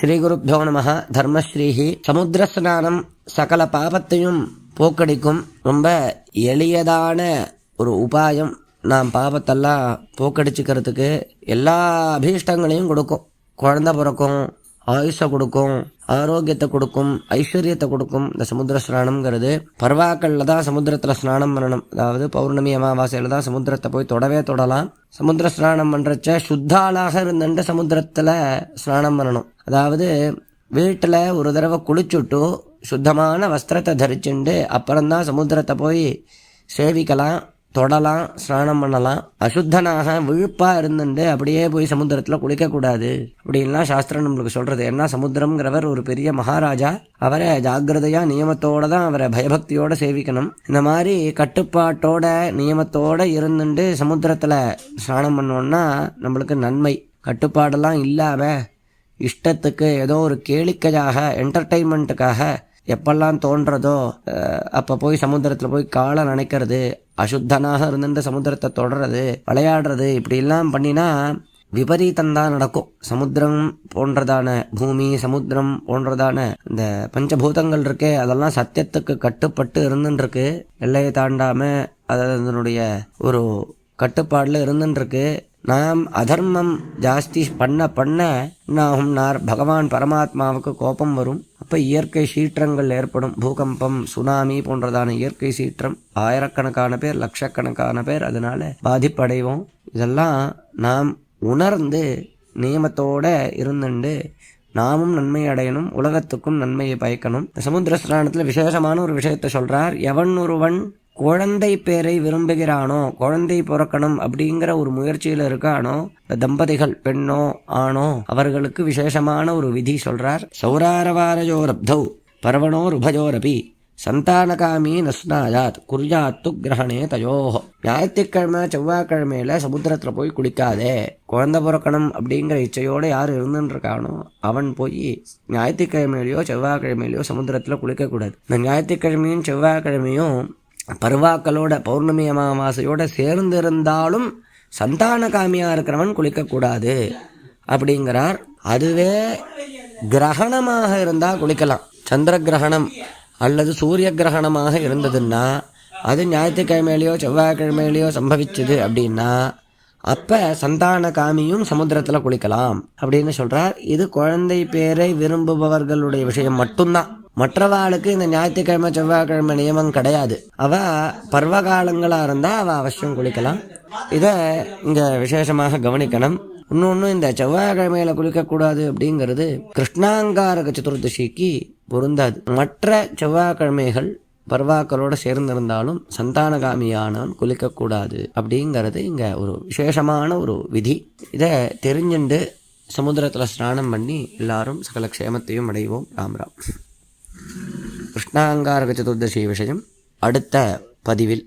ஸ்ரீகுருப்போ நம. தர்மஸ்ரீஹி. சமுத்திரஸ்நானம் சகல பாபத்தையும் போக்கடிக்கும். ரொம்ப எளியதான ஒரு உபாயம். நாம் பாவத்தெல்லாம் போக்கடிச்சுக்கிறதுக்கு எல்லா அபீஷ்டங்களையும் கொடுக்கும். குழந்த பிறக்கும் ஆயுஷை கொடுக்கும் ஆரோக்கியத்தை கொடுக்கும் ஐஸ்வர்யத்தை கொடுக்கும் இந்த சமுத்திர ஸ்நானம்ங்கிறது பர்வாக்களில் தான் சமுத்திரத்தில் ஸ்நானம் பண்ணணும். அதாவது பௌர்ணமி அமாவாசையில் தான் சமுத்திரத்தை போய் தொடவே தொடலாம். சமுத்திர ஸ்நானம் பண்ணுறச்ச சுத்தாளாக இருந்துட்டு சமுத்திரத்தில் ஸ்நானம் பண்ணணும். அதாவது வீட்டில் ஒரு தடவை குளிச்சுட்டு சுத்தமான வஸ்திரத்தை தரிச்சுண்டு அப்புறம்தான் சமுத்திரத்தை போய் சேவிக்கலாம். தொடலாம் ஸ்நானம் பண்ணலாம். அசுத்தனாக விழுப்பாக இருந்துட்டு அப்படியே போய் சமுத்திரத்தில் குளிக்கக்கூடாது அப்படின்லாம் சாஸ்திரம் நம்மளுக்கு சொல்கிறது ஏன்னா சமுத்திரம்ங்கிறவர் ஒரு பெரிய மகாராஜா. அவரை ஜாக்கிரதையாக நியமத்தோடு தான் அவரை பயபக்தியோடு சேவிக்கணும். இந்த மாதிரி கட்டுப்பாட்டோட நியமத்தோடு இருந்துட்டு சமுத்திரத்தில் ஸ்நானம் பண்ணோன்னா நம்மளுக்கு நன்மை. கட்டுப்பாடெல்லாம் இல்லாமல் இஷ்டத்துக்கு ஏதோ ஒரு கேளிக்கையாக என்டர்டெயின்மெண்ட்டுக்காக எப்பெல்லாம் தோன்றதோ அப்போ போய் சமுத்திரத்தில் போய் காலை நினைக்கிறது அசுத்தனாக இருந்துட்டு சமுத்திரத்தை தொடறது விளையாடுறது இப்படிலாம் பண்ணினா விபரீதம் தான் நடக்கும். சமுத்திரம் போன்றதான பூமி சமுத்திரம் போன்றதான இந்த பஞ்சபூதங்கள் இருக்கே அதெல்லாம் சத்தியத்துக்கு கட்டுப்பட்டு இருந்துருக்கு எல்லையை தாண்டாம அதனுடைய ஒரு கட்டுப்பாடில் இருந்துருக்கு நாம் அதர்மம் ஜாஸ்தி பண்ண பண்ண என்ன ஆகும்னார் பகவான் பரமாத்மாவுக்கு கோபம் வரும். அப்போ இயற்கை சீற்றங்கள் ஏற்படும். பூகம்பம் சுனாமி போன்றதான இயற்கை சீற்றம் ஆயிரக்கணக்கான பேர் லட்சக்கணக்கான பேர் அதனால் பாதிப்படைவோம். இதெல்லாம் நாம் உணர்ந்து நியமத்தோட இருந்துண்டு நாமும் நன்மை அடையணும் உலகத்துக்கும் நன்மையை பயக்கணும். சமுத்திர ஸ்நானத்தில் விசேஷமான ஒரு விஷயத்தை சொல்கிறார் எவன் ஒருவன் குழந்தை பேரை விரும்புகிறானோ குழந்தை பிறக்கணும் அப்படிங்கிற ஒரு முயற்சியில் இருக்கானோ இந்த தம்பதிகள் பெண்ணோ ஆணோ அவர்களுக்கு விசேஷமான ஒரு விதி சொல்றார். சௌராரவாரஜோரப்தௌ பர்வணோர் உபயோரபி சந்தானகாமி நஸ்னாயாத் குறியாத்து கிரகணே தயோஹோ. ஞாயிற்றுக்கிழமை செவ்வாய்க்கிழமையில சமுத்திரத்தில் போய் குளிக்காதே. குழந்தை பிறக்கணும் அப்படிங்கிற இச்சையோடு யார் இருந்துன்னு இருக்கானோ அவன் போய் ஞாயிற்றுக்கிழமையிலையோ செவ்வாய்க்கிழமையிலையோ சமுத்திரத்தில் குளிக்கக்கூடாது. இந்த ஞாயிற்றுக்கிழமையும் செவ்வாய்க்கிழமையும் பருவாக்களோட பௌர்ணமி அமாவாசையோட சேர்ந்து இருந்தாலும் சந்தான இருக்கிறவன் குளிக்கக்கூடாது அப்படிங்கிறார். அதுவே கிரகணமாக இருந்தால் குளிக்கலாம். சந்திர கிரகணம் அல்லது சூரிய கிரகணமாக இருந்ததுன்னா அது ஞாயிற்றுக்கிழமையிலையோ செவ்வாய்க்கிழமையிலையோ சம்பவிச்சது அப்படின்னா அப்போ சந்தான காமியும் சமுத்திரத்தில் குளிக்கலாம் அப்படின்னு சொல்கிறார் இது குழந்தை பேரை விரும்புபவர்களுடைய விஷயம் மட்டும்தான். மற்றவாளுக்கு இந்த ஞாயிற்றுக்கிழமை செவ்வாய்க்கிழமை நியமம் கிடையாது. அவ பருவ காலங்களாக இருந்தால் அவள் அவசியம் குளிக்கலாம். இதை இங்கே விசேஷமாக கவனிக்கணும். இன்னொன்று இந்த செவ்வாய்க்கிழமையில் குளிக்கக்கூடாது அப்படிங்கிறது கிருஷ்ணாங்காரக சதுர்தசிக்கு பொருந்தாது. மற்ற செவ்வாய்க்கிழமைகள் பர்வாக்களோடு சேர்ந்திருந்தாலும் சந்தானகாமியானவன் குளிக்கக்கூடாது அப்படிங்கிறது இங்கே ஒரு விசேஷமான ஒரு விதி. இதை தெரிஞ்சுண்டு சமுத்திரத்தில் ஸ்நானம் பண்ணி எல்லாரும் சகல க்ஷேமத்தையும் அடைவோம். ராம் ராம். கிருஷ்ணாங்காரக சதுர்தசி விஷயம் அடுத்த பதிவில்